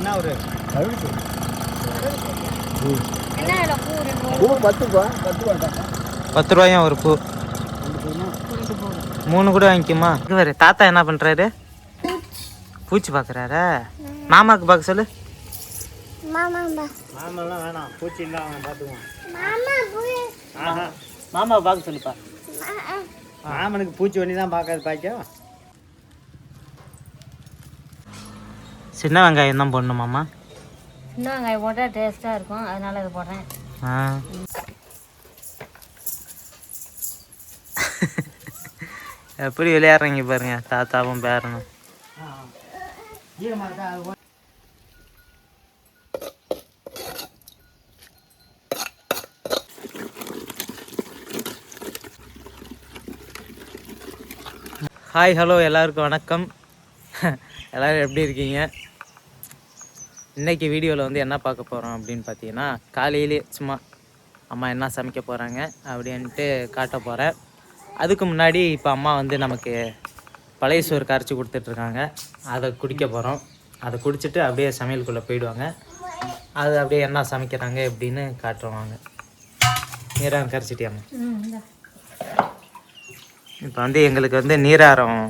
என்ன ஒரு பூ பத்து ரூபாட்டா பத்து ரூபாயும் ஒரு பூ? மூணு கூட வாங்கிக்குமா? இவர் தாத்தா என்ன பண்ணுறாரு பூச்சி பார்க்குறாரா மாமாவுக்கு பார்க்க சொல்லு. மாமெல்லாம் வேணாம் பூச்சி இல்லை அவன் பார்த்துக்குவான். ஆஹா மாமாவை பார்க்க சொல்லுப்பா. மாமனுக்கு பூச்சி பண்ணி தான் பார்க்காது பாய்க்கா சின்ன வெங்காயம் தான் போடணும் மாமா இன்னும் வெங்காயம் போட்டால் டேஸ்ட்டாக இருக்கும். அதனால இது போடுறேன். ஆ. எப்படி விளையாடுறீங்க பாருங்க தாத்தாவும் பேரனும். ஹாய் ஹலோ எல்லாருக்கும் வணக்கம். எல்லோரும் எப்படி இருக்கீங்க? இன்னைக்கு வீடியோவில் வந்து என்ன பார்க்க போகிறோம் அப்படின்னு பார்த்தீங்கன்னா காலையிலே சும்மா அம்மா என்ன சமைக்க போகிறாங்க அப்படின்ட்டு காட்ட போகிறேன் அதுக்கு முன்னாடி இப்போ அம்மா வந்து நமக்கு பழைய சோறு கரைச்சி கொடுத்துட்ருக்காங்க அதை குடிக்க போகிறோம் அதை குடிச்சிட்டு அப்படியே சமையலுக்குள்ளே போயிடுவாங்க. அது அப்படியே என்ன சமைக்கிறாங்க எப்படின்னு காட்டுருவாங்க நீராரம் கரைச்சிட்டியாம்மா? இப்போ வந்து எங்களுக்கு வந்து நீராரம்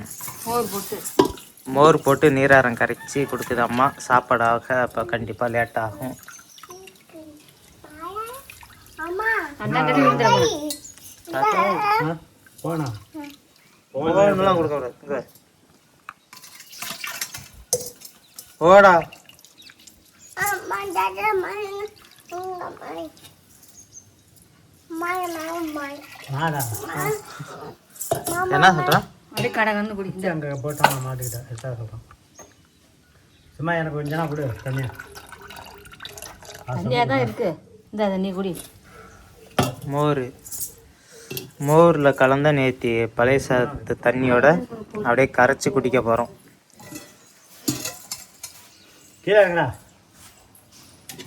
மோர் போட்டு நீராரம் கரைச்சி கொடுக்குது அம்மா. சாப்பாடாக அப்போ கண்டிப்பாக லேட் ஆகும். ஓடா. என்ன சொல்கிறான் அப்படியே கடை வந்து குடிக்குது அங்கே போட்டான் மாட்டுக்கிட்ட எக்ஸ்ட்ரா சொல்கிறான் சும்மா எனக்கு கொஞ்சம் கொடு கம்மியா தண்ணியாக தான் இருக்கு. இந்த தண்ணி குடி. மோர். மோரில் கலந்த நேத்தி பழைய சாதத்து தண்ணியோட அப்படியே கரைச்சி குடிக்க போகிறோம் கீழே இருக்கடா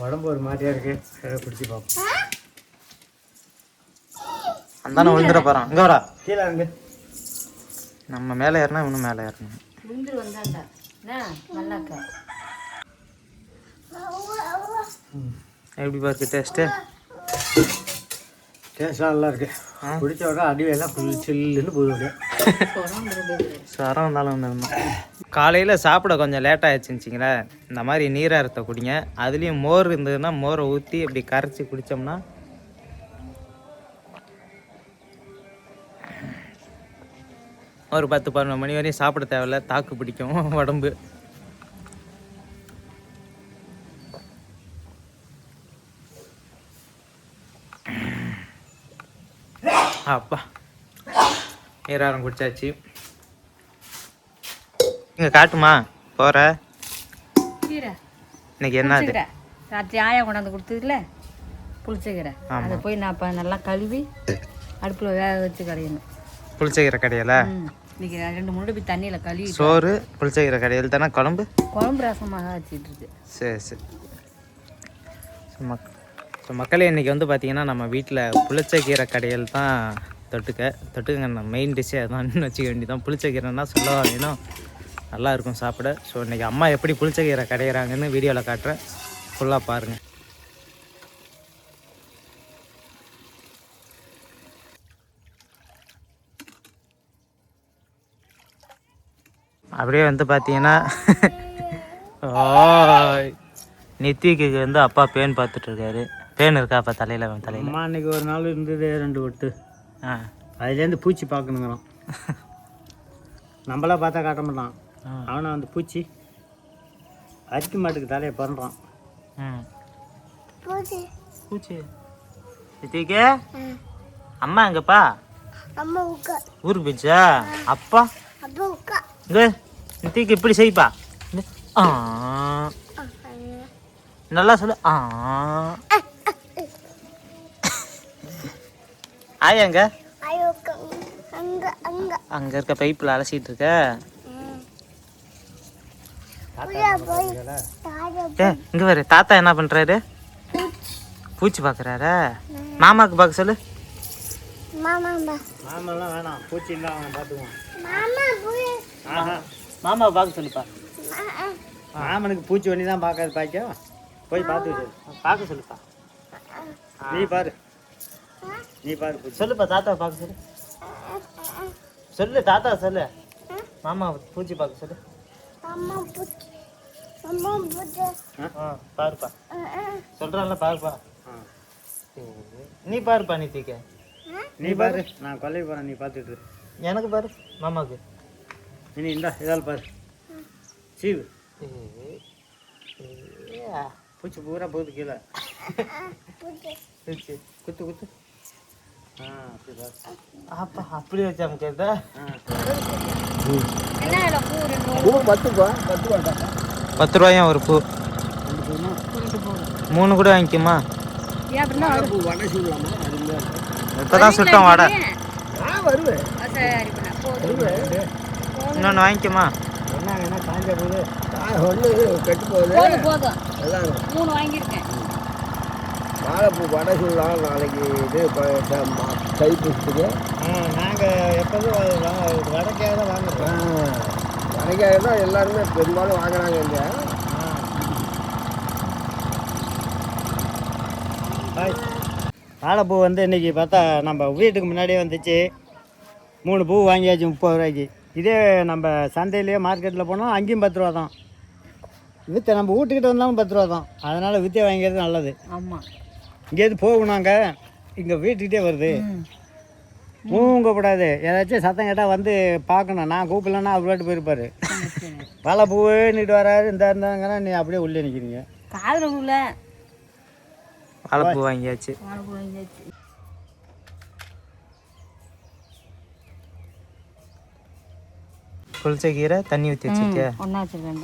உடம்பு ஒரு மாதிரியா இருக்கு. சரி குடிச்சு பார்ப்போம். அந்தானே விழுந்துட போகிறான் இங்கே வரா கீழே இருக்கு நம்ம மேலே ஏறினா இன்னும் மேலே ஏறணும். விழுந்துரு வந்தாண்டா என்ன? நல்லாக்கா. எப்படி பார்த்து டேஸ்ட்டு? டேஸ்ட்லாம் நல்லா இருக்கு. குடிச்ச உடனே அடிவெல்லாம் ஃபுல் சில்லுன்னு போகுது சரம் இருந்தாலும் காலையில் சாப்பிட கொஞ்சம் லேட் ஆயிடுச்சுங்களேன் இந்த மாதிரி நீராரத்தை குடிங்க. அதுலேயும் மோர் இருந்ததுன்னா மோரை ஊற்றி இப்படி கரைச்சி குடித்தோம்னா ஒரு பத்து பதினொன்று மணி வரையும் சாப்பிட தேவையில்ல. தாக்கு பிடிக்கும். உடம்பு. அப்பா. நீராரம் குடிச்சாச்சு. இங்கே காட்டுமா? கீரை இன்னைக்கு என்ன ராத்திரி ஆயா கொண்டாந்து கொடுத்ததுல புளிச்சக்கீரை அதை போய் நான் நல்லா கழுவி அடுப்பில் வேக வச்சு கடையணும் புளிச்சக்கீரை கடையில்? இன்னைக்கு ரெண்டு மூணு போய் தண்ணியில் கழுவி சோறு புளிச்சக்கீரை கடையில் தானே குழம்பு? குழம்பு ரசமாக வச்சுட்டு இருக்கு சரி சரி. ஸோ மக் ஸோ மக்களே இன்றைக்கி வந்து பார்த்திங்கன்னா நம்ம வீட்டில் புளிச்சக்கீரை கடையில் தான் தொட்டுக்க தொட்டுக்க மெயின் டிஷ்ஷே அதான் வச்சுக்க வேண்டியதான் புளிச்சக்கீரைன்னா சொல்லவா வேணும் நல்லா இருக்கும் சாப்பிட. ஸோ இன்றைக்கி அம்மா எப்படி புளிச்சக்கீரை கடையிறாங்கன்னு வீடியோவில் காட்டுறேன். ஃபுல்லாக பாருங்கள் அப்படியே வந்து பார்த்தீங்கன்னா ஓய். நித்திக்கு வந்து அப்பா பேன் பார்த்துட்டு இருக்காரு. பேன் இருக்கா அப்பா தலையில் தலையில்? அம்மா அன்னைக்கு ஒரு நாள் இருந்தது ரெண்டு ஒட்டு ஆ. அதுலேருந்து பூச்சி பார்க்கணுங்கிறான். நம்மளா பார்த்தா காட்ட மாட்டான். அவனை அந்த பூச்சி அரிக்க மாட்டுக்கு தலையை பண்ணுறான் பூச்சி. நித்திக்கு? அம்மா எங்கப்பா? ஊருக்கு போச்சா அப்பா? இங்க. நித்திக்கு இப்படி செய்ப்பா. இங்க. ஆ. நல்லா சொல்லு. ஆ. ஆயா எங்க அங்க இருக்க பைப்பில் அலசிட்டு இருக்க. இங்க வரு தாத்தா என்ன பண்றாரு? பூச்சி பாக்குறாரா? மாமாக்கு பார்க்க சொல்லு. மாமெல்லாம் வேணாம். பூச்சி இல்லை அவன் பார்த்துக்குவான். மாமாவை பார்க்க சொல்லுப்பா. மாமனுக்கு பூச்சி பண்ணி தான் பார்க்காது பாய்க்கோ போய் பார்த்து பார்க்க சொல்லுப்பா. நீ பாரு. நீ பாரு சொல்லுப்பா தாத்தா பார்க்க சொல்லு. சொல்லு தாத்தா சொல்லு. மாமா பூச்சி பார்க்க சொல்லு. பாருப்பா. சொல்கிறான்ல பாருப்பா. நீ பாருப்பா நித்திக்க. நீ பாரு. நான் கொல்லை போகிறேன் நீ பார்த்துட்டு. எனக்கு பாரு மாமாவுக்கு. இனி இந்தா இதால் பாரு. சீவு. பூச்சி பூரா போகுது கீழே. குத்து குத்து. அப்பா அப்படி வச்சு அமைக்கிறதா ஆ. என்ன விலை பூ பத்து ரூபா பத்து ரூபா பத்து ரூபாயும் ஒரு பூ? மூணு கூட வாங்கிக்குமா? இப்போதான் சுட்டோம் வடை. ஆ வருவேன் இன்னொன்று வாங்கிக்குமா. சொன்னாங்கன்னா காஞ்ச போது ஒன்று கெட்டு போகுது. போதும் போதும் மூணு வாங்கியிருக்கேன். வாழைப்பூ வடை சூடலாம் நாளைக்கு இது தைப்பூசத்துக்கு. நாங்கள் எப்போதும் வடைக்காக தான் வாங்குறோம். வடைக்காக தான் எல்லாருமே பெரும்பாலும் வாங்குறாங்க இங்க. வாழைப்பூ வந்து இன்னைக்கு பார்த்தா நம்ம வீட்டுக்கு முன்னாடியே வந்துச்சு. மூணு பூ வாங்கியாச்சு முப்பது ரூபாய்க்கு. இதே நம்ம சந்தையிலேயே மார்க்கெட்டில் போனால் அங்கேயும் பத்து ரூபா தான். விற்ற நம்ம வீட்டுக்கிட்ட வந்தாலும் பத்து ரூபா தான். அதனால் விற்று வாங்கிறது நல்லது. ஆமாம் இங்கேருந்து போகணுங்க இங்கே வீட்டுக்கிட்டே வருது. மூங்கக்கூடாது. ஏதாச்சும் சத்தம் கேட்டால் வந்து பார்க்கணும். நான் கூப்பிடலன்னா அவர் பாட்டு போயிருப்பார். பல பூவேன்னுட்டு வராரு இந்த இருந்தாங்கன்னா நீ அப்படியே உள்ளே நிற்கிறீங்க காதில் உள்ள வாழைப்பூ வாங்கியாச்சு. வாழைப்பூ வாங்கியாச்சு. புளிச்ச கீரை தண்ணி ஊற்றி வச்சிருக்கியா? ஒன்றா வச்சுருக்கேன்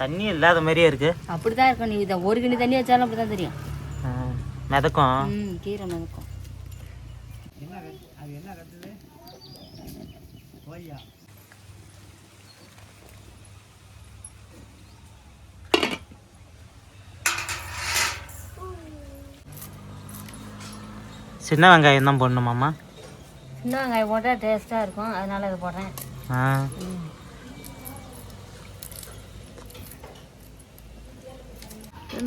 தண்ணி இல்லாத மாதிரியே இருக்கு. அப்படி தான் இருக்கும். நீ இதை ஒரு கிணி தண்ணி வச்சாலும் அப்படி தான் தெரியும் மிதக்கும். ம் கீரை மிதக்கும் அது என்ன கட்டுது ஓய்யா சின்ன வெங்காயம் தான் போடணுமாம்மா? சின்ன வெங்காயம் போட்டால் டேஸ்ட்டாக இருக்கும். அதனால இதை போடுறேன். ஆ.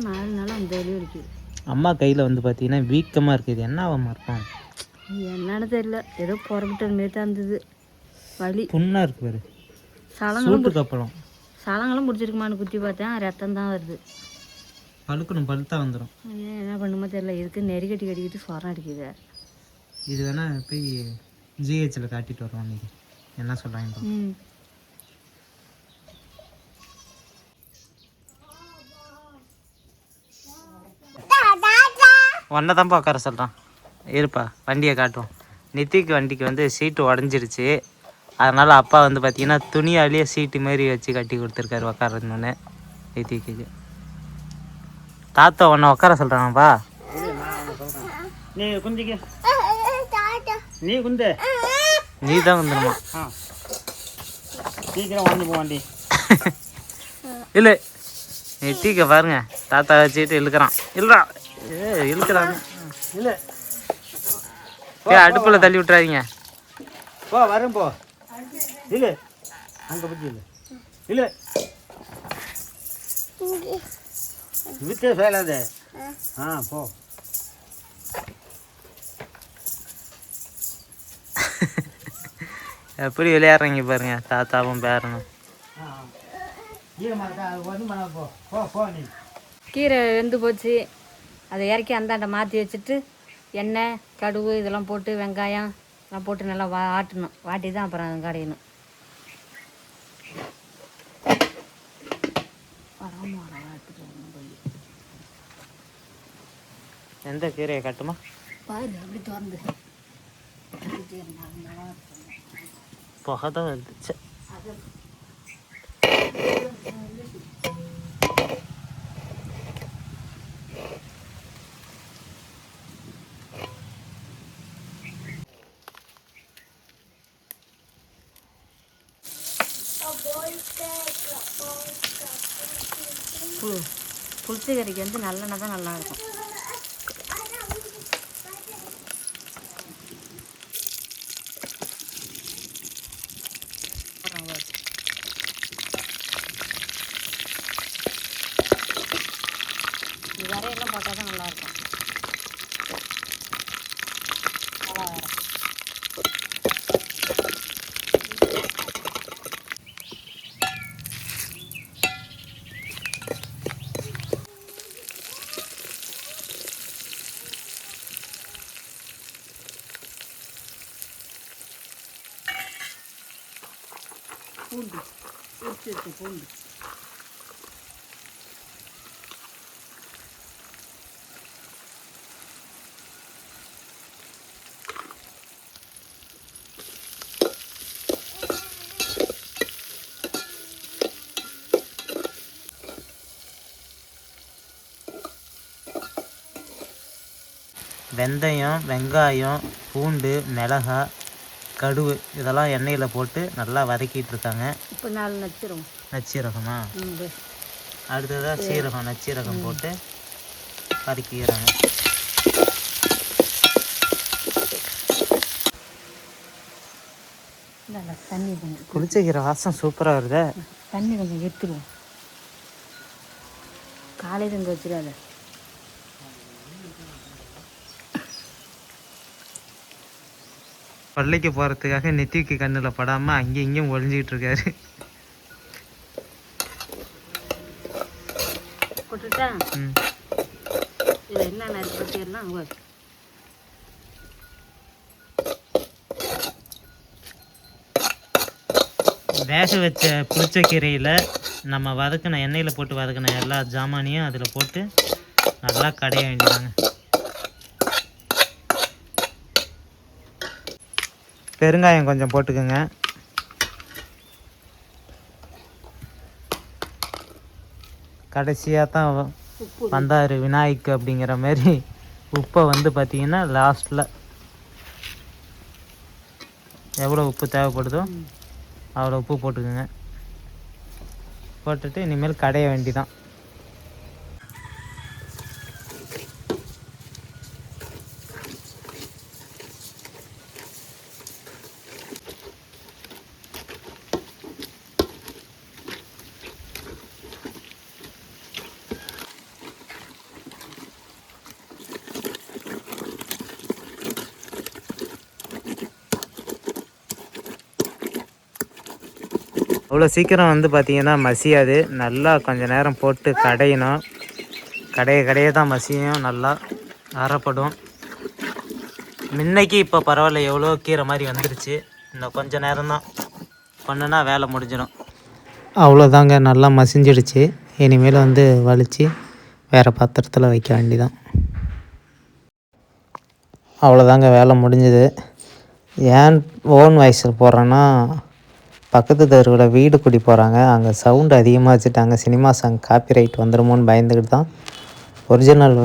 நாலு நாள் அந்த வலி இருக்குது அம்மா கையில் வந்து பார்த்தீங்கன்னா வீக்கமாக இருக்குது. என்ன ஆகாம இருக்கும்? என்னன்னு தெரியல. ஏதோ புறப்பட்ட மாரி தான் இருந்தது. வலி. புண்ணாக இருக்கு பாரு. சலங்களும் சூட்டுக்கு அப்புறம் சலங்களும் பிடிச்சிருக்குமான்னு குத்தி பார்த்தேன். ரத்தம் தான் வருது. பழுக்கணும் பழுத்தா வந்துடும் ஏன் என்ன பண்ணுமோ தெரியல. இதுக்கு நெறி கட்டி கட்டிக்கிட்டு சொரம் அடிக்குது. இது வேணா போய் ஜிஹெச்சில் காட்டிட்டு வருவோம் இன்னைக்கு என்ன சொல்கிறாங்க ம். ஒன்றை தான்ப்பா உட்கார சொல்கிறான் இருப்பா வண்டியை காட்டுவோம். நித்திக்கு வண்டிக்கு வந்து சீட்டு உடஞ்சிருச்சு. அதனால் அப்பா வந்து பார்த்தீங்கன்னா துணியாலேயே சீட்டு மாரி வச்சு கட்டி கொடுத்துருக்காரு உட்காரணுன்னு நித்திக்கு தாத்தா ஒன்றை உட்கார சொல்கிறாங்கப்பா நீ குந்திக்க நீ குந்து. நீ தான் வந்துடுமா ஆ. சீக்கிரம் வந்து போ வண்டி இல்லை நித்திக்க பாருங்க. தாத்தா வச்சுட்டு இழுக்கிறான். இழுறான் ஏ இழுக்கிறாங்க. இல்லை. ஏ அடுப்பில் தள்ளி விட்டுறாதீங்க. போ வரும் போ. இல்லை அங்கே பற்றி இல்லை இல்லை வித்தே ஃபெயிலாது ஆ. போ. எப்படி விளையாடுறீங்க பாருங்க தாத்தாவும் பேரனும். கீரை வெந்து போச்சு. அதை இறக்கி அந்தாண்ட மாற்றி வச்சுட்டு எண்ணெய் கடுகு இதெல்லாம் போட்டு வெங்காயம் எல்லாம் போட்டு நல்லா வா ஆட்டணும். வாட்டி தான் அப்புறம் கடையணும். எந்த கீரையை கட்டுமா? பாரு அப்படி திறந்து. புகை தான் வருது. ச்சே. புளி புளிச்ச கறிக்கு வந்து நல்லெண்ணெய் தான் நல்லா இருக்கும் பூண்டு உரிச்சு வச்ச பூண்டு வெந்தயம் வெங்காயம் பூண்டு மிளகாய் கடுகு இதெல்லாம் எண்ணெயில் போட்டு நல்லா வதக்கிட்டு இருக்காங்க இப்போ நாலு நச்சீரகமா? ம் அடுத்ததாக சீரகம் நச்சீரகம் போட்டு வதக்கிக்கிறாங்க தண்ணி கொஞ்சம் குளிச்சக்கிற வாசம் சூப்பராக வருதே. தண்ணி கொஞ்சம் எடுத்துருவோம். காலையில் இங்கே வச்சிடாத. பள்ளிக்கு போகிறதுக்காக நெத்திக்கு கண்ணில் படாமல் அங்கேயும் இங்கேயும் ஒளிஞ்சிக்கிட்டு இருக்காரு. என்னென்ன இருக்கு வேக வச்ச புளிச்சக்கீரையில் நம்ம வதக்கின எண்ணெயில் போட்டு வதக்கின எல்லா ஜாமானையும் அதில் போட்டு நல்லா கடைய வேண்டியதாங்க. பெருங்காயம் கொஞ்சம் போட்டுக்கோங்க. கடைசியாக தான் வந்தார் விநாயக் அப்படிங்கிற மாதிரி. உப்பை வந்து பார்த்தீங்கன்னா லாஸ்ட்டில் எவ்வளோ உப்பு தேவைப்படுதோ அவ்வளோ உப்பு போட்டுக்கோங்க. போட்டுட்டு இனிமேல் கடைய வேண்டிதான். அவ்வளோ சீக்கிரம் வந்து பார்த்தீங்கன்னா மசியாது. நல்லா கொஞ்ச நேரம் போட்டு கடையணும். கடைய கடைய தான் மசியும். நல்லா அறப்படும் முன்னைக்கு இப்போ பரவாயில்ல எவ்வளோ கீரை மாதிரி வந்துருச்சு. இன்னும் கொஞ்சம் நேரம்தான் பண்ணுனா வேலை முடிஞ்சிடும். அவ்வளோதாங்க நல்லா மசிஞ்சிடுச்சு. இனிமேல் வந்து வலிச்சு வேறு பாத்திரத்தில் வைக்க வேண்டிதான். அவ்வளோதாங்க வேலை முடிஞ்சுது. ஏன் ஓன் வாய்ஸில் போடுறேன்னா பக்கத்து தெருவில் வீடு குடி போகிறாங்க அங்கே சவுண்டு அதிகமாக வச்சுட்டாங்க சினிமா சாங் காப்பிரைட் வந்துடுமோன்னு பயந்துக்கிட்டு தான் ஒரிஜினல்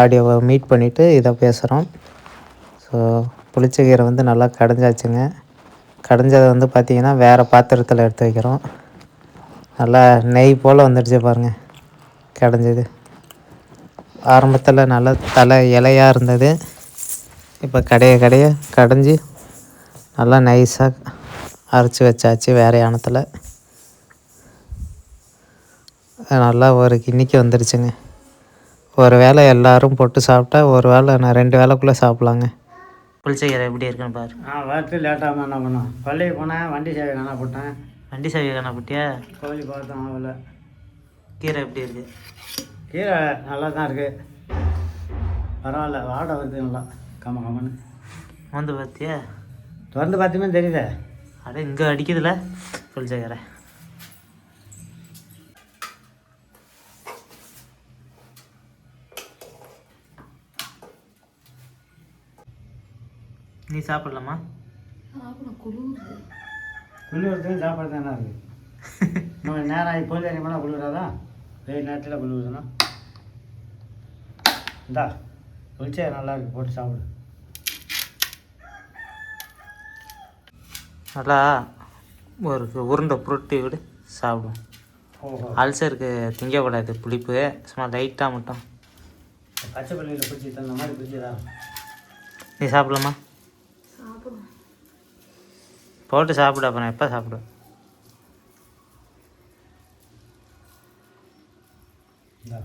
ஆடியோவை மீட் பண்ணிவிட்டு இதை பேசுகிறோம் ஸோ புளிச்சக்கீரை வந்து நல்லா கடைஞ்சாச்சுங்க. கடைஞ்சதை வந்து பார்த்திங்கன்னா வேறு பாத்திரத்தில் எடுத்து வைக்கிறோம். நல்லா நெய் போல் வந்துடுச்சு பாருங்கள் கடைஞ்சது. ஆரம்பத்தில் நல்லா தலை இலையாக இருந்தது. இப்போ கடைய கடைய கடைஞ்சி நல்லா நைஸாக அரைச்சி வச்சாச்சு வேற யானத்தில். நல்லா ஒரு கிண்ணிக்கு வந்துருச்சுங்க. ஒரு வேளை எல்லாரும் போட்டு சாப்பிட்டா ஒரு வேளை நான் ரெண்டு வேளைக்குள்ளே சாப்பிட்லாங்க. புளிச்சக்கீரை எப்படி இருக்குன்னு பாரு. ஆ வரத்து லேட்டாக என்ன பண்ணோம்? பள்ளிக்கு போனேன் வண்டி சேவை காணா போட்டேன்? வண்டி சாவி காணப்பட்டியா கோழி பார்த்தோம் அவளை கீரை எப்படி இருக்கு? கீரை நல்லா தான் இருக்குது பரவாயில்ல வாடை வருது நல்லா. கம்ம கம்மன்னு. வந்து பார்த்தியா? திறந்து பார்த்துமே தெரியுதே அட இங்கே அடிக்குதுல. புளிச்சக்கீரை நீ சாப்பிடலாமா? குளிர்றதுக்கும் சாப்பாடு தானே இருக்குது நம்ம நேரம் ஆகி பொழுது அடிப்போனா குளிராதா? வெயில் நேரத்தில் குளிருதுன்னா. இந்தா குளிச்சே நல்லா இருக்கு போட்டு சாப்பிடு. நல்லா ஒரு உருண்டை புரட்டி விடு சாப்பிடுவோம் ஓஹோ. அல்சருக்கு திங்கக்கூடாது புளிப்பு. சும்மா லைட்டாக மட்டும். பச்சை பள்ளியில் பிடிச்சி தந்த மாதிரி பிடிச்சதா நீ சாப்பிடலாமா? போட்டு சாப்பிடு அப்புறம் எப்போ சாப்பிடு இந்தா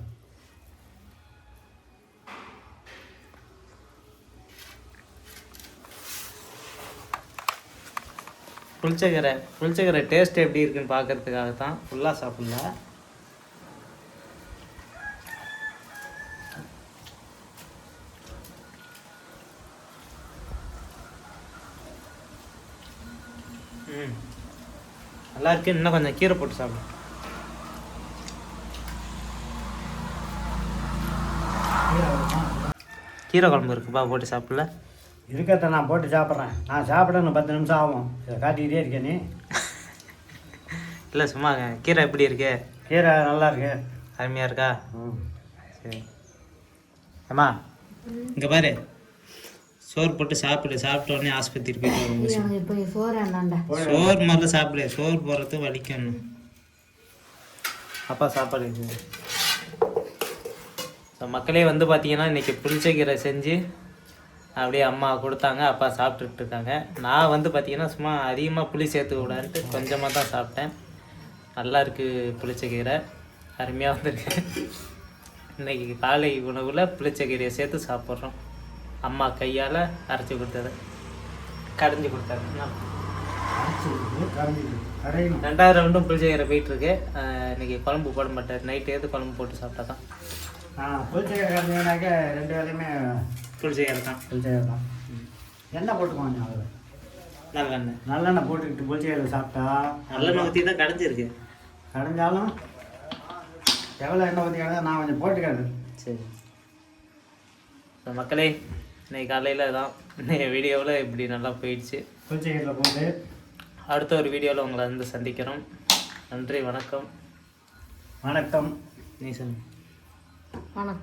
புளிச்சக்கரை புளிச்சக்கரை டேஸ்ட் எப்படி இருக்குன்னு பார்க்கறதுக்காக தான் ஃபுல்லாக சாப்பிடல. ம். நல்லா இருக்கு. இன்னும் கொஞ்சம் கீரை போட்டு சாப்பிடும் கீரை குழம்பு இருக்குப்பா போட்டு சாப்பிடல. இருக்கத்த நான் போட்டு சாப்பிட்றேன். நான் சாப்பிட இன்னும் பத்து நிமிஷம் ஆகும். இதை காட்டிக்கிட்டே இருக்கேன் நீ. இல்லை சும்மா கீரை எப்படி இருக்கு? கீரை நல்லா இருக்கு. அருமையாக இருக்கா? ம். சரி. அம்மா இங்கே பாரு. சோறு போட்டு சாப்பிடு. சாப்பிட்ட உடனே ஆஸ்பத்திரி போயிட்டு சோறு முதல்ல சாப்பிடு. சோறு போடுறது வலிக்கணும். அப்பா சாப்பாடு மக்களே வந்து பார்த்தீங்கன்னா இன்றைக்கி புளிச்சக்கீரை செஞ்சு அப்படியே அம்மா கொடுத்தாங்க அப்பா சாப்பிட்டுட்டு இருக்காங்க நான் வந்து பார்த்தீங்கன்னா சும்மா அதிகமாக புளி சேர்த்து விடான்ட்டு கொஞ்சமாக தான் சாப்பிட்டேன். நல்லா இருக்குது புளிச்சக்கீரை. அருமையாக வந்திருக்கு. இன்னைக்கு காலை உணவில் புளிச்சக்கீரையை சேர்த்து சாப்பிட்றோம். அம்மா கையால் அரைச்சி கொடுத்தது. கடைஞ்சி கொடுத்தாரு. ரெண்டாவது ரவுண்டும் புளிச்சக்கீரை போயிட்டு இருக்கு ஆஹ் இன்னைக்கு குழம்பு போட மாட்டார். நைட்டு எது குழம்பு போட்டு சாப்பிட்டா தான்? புளிச்சக்கீரை ரெண்டு வேலையுமே தான். புளிச்சக்கீரை தான். எண்ணெய் போட்டுக்குவாங்க அதில் நல்லெண்ணெய் நல்லெண்ணெய் போட்டுக்கிட்டு புளிச்சக்கீரை சாப்பிட்டா நல்லெண்ணெய் ஊற்றி தான் கடைஞ்சிருக்கு. கடைஞ்சாலும் எவ்வளோ எண்ணெய் ஊற்றி கிடந்தா நான் கொஞ்சம் போட்டுக்கிறது சரி. ஸோ மக்களே இன்னைக்கு காலையில் தான் இன்னைக்கு வீடியோவில் இப்படி நல்லா போயிடுச்சு. புளிச்சக்கீரையில் போட்டு அடுத்த ஒரு வீடியோவில் உங்களை வந்து சந்திக்கிறோம். நன்றி வணக்கம். வணக்கம். நீ சொல்லு. வணக்கம்.